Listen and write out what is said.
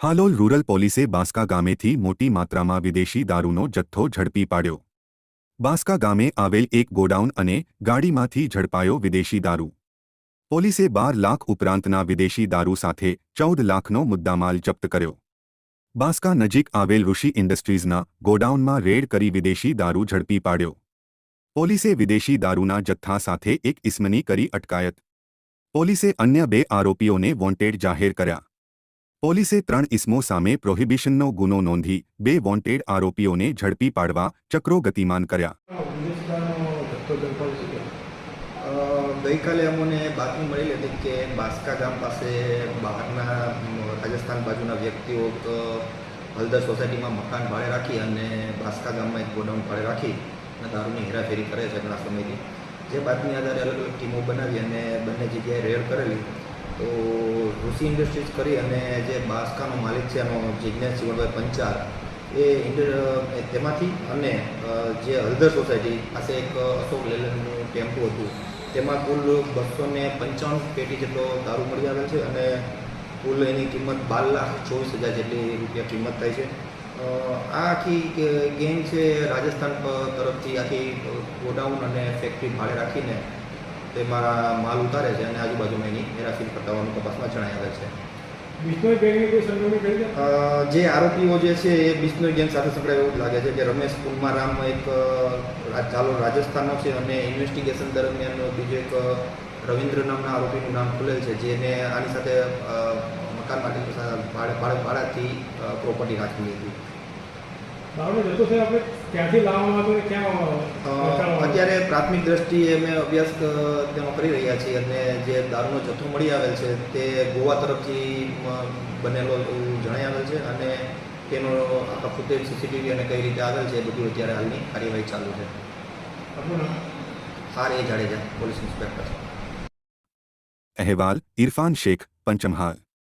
Halol rural પોલીસે બાંસકા ગામેથી મોટી માત્રામાં વિદેશી દારૂનો જથ્થો ઝડપી પાડ્યો. બાંસકા ગામે આવેલ એક ગોડાઉન અને ગાડીમાંથી ઝડપાયો વિદેશી દારૂ. પોલીસે બાર લાખ ઉપરાંતના વિદેશી દારૂ સાથે ચૌદ લાખનો મુદ્દામાલ જપ્ત કર્યો. બાંસકા નજીક આવેલ ઋષિ ઇન્ડસ્ટ્રીઝના ગોડાઉનમાં રેડ કરી વિદેશી દારૂ ઝડપી પાડ્યો. પોલીસે વિદેશી દારૂના જથ્થા સાથે એક ઇસ્મની કરી અટકાયત. પોલીસે અન્ય બે આરોપીઓને વોન્ટેડ જાહેર કર્યા. પોલીસે ત્રણ ઇસમો સામે પ્રોહિબિશનનો ગુનો નોંધી બે વોન્ટેડ આરોપીઓને ઝડપી પાડવા ચક્રો ગતિમાન કર્યા. ગઈકાલે અમને બાતમી મળી હતી કે બાસ્કા ગામ પાસે બહારના રાજસ્થાન બાજુના વ્યક્તિઓ હલદર સોસાયટીમાં મકાન ભાડે રાખી અને બાસ્કા ગામમાં એક ગોડાઉન ભાડે રાખી અને દારૂની હેરાફેરી કરે છે ઘણા સમયથી. જે બાતમી આધારે અલગ અલગ ટીમો બનાવી અને બંને જગ્યાએ રેડ કરેલી. તો ઋષિ ઇન્ડસ્ટ્રીઝ કરી અને જે બાસ્કાનો માલિક છે, એનો જિજ્ઞાસ જીવનભાઈ પંચાલ, એ તેમાંથી અને જે હલદર સોસાયટી, પાસે એક અશોક લેલનનું ટેમ્પો હતું, તેમાં કુલ બસો ને પંચાણું પેટી જેટલો દારૂ મળી આવે છે અને કુલ એની કિંમત બાર લાખ ચોવીસ હજાર જેટલી રૂપિયા કિંમત થાય છે. આ આખી ગેંગ છે, રાજસ્થાન તરફથી આખી ગોડાઉન અને ફેક્ટરી ભાડે રાખીને તેમાં માલ ઉતારે છે અને આજુબાજુમાં એની હેરાફેરી કરતા હોવાનું તપાસમાં જણાઈ આવે છે. જે આરોપીઓ જે છે એ બિશ્નોઈ ગેંગ સાથે સંકળાય એવું લાગે છે કે રમેશ કુમારામ એક અ, ચાલો રાજસ્થાનનો છે અને ઇન્વેસ્ટિગેશન દરમિયાન બીજો એક રવિન્દ્ર નામના આરોપીનું નામ ખુલેલ છે જેને આની સાથે મકાન માટે ભાડે ભાડે ભાડાથી પ્રોપર્ટી રાખેલી હતી. અત્યારે પ્રાથમિક દ્રષ્ટિએ અમે અભ્યાસ તેમાં તેનો કરી રહ્યા છીએ અને જે દારૂનો જથ્થો મળી આવેલ છે તે ગોવા તરફથી બનેલો એવું જણાઈ આવેલ છે અને તેનો આખા ફૂટેજ સીસીટીવી અને કઈ રીતે આવેલ છે એ બધું અત્યારે હાલની કાર્યવાહી ચાલુ છે. હાર એ જાડેજા પોલીસ ઇન્સ્પેક્ટર. અહેવાલ ઇરફાન શેખ પંચમહાલ.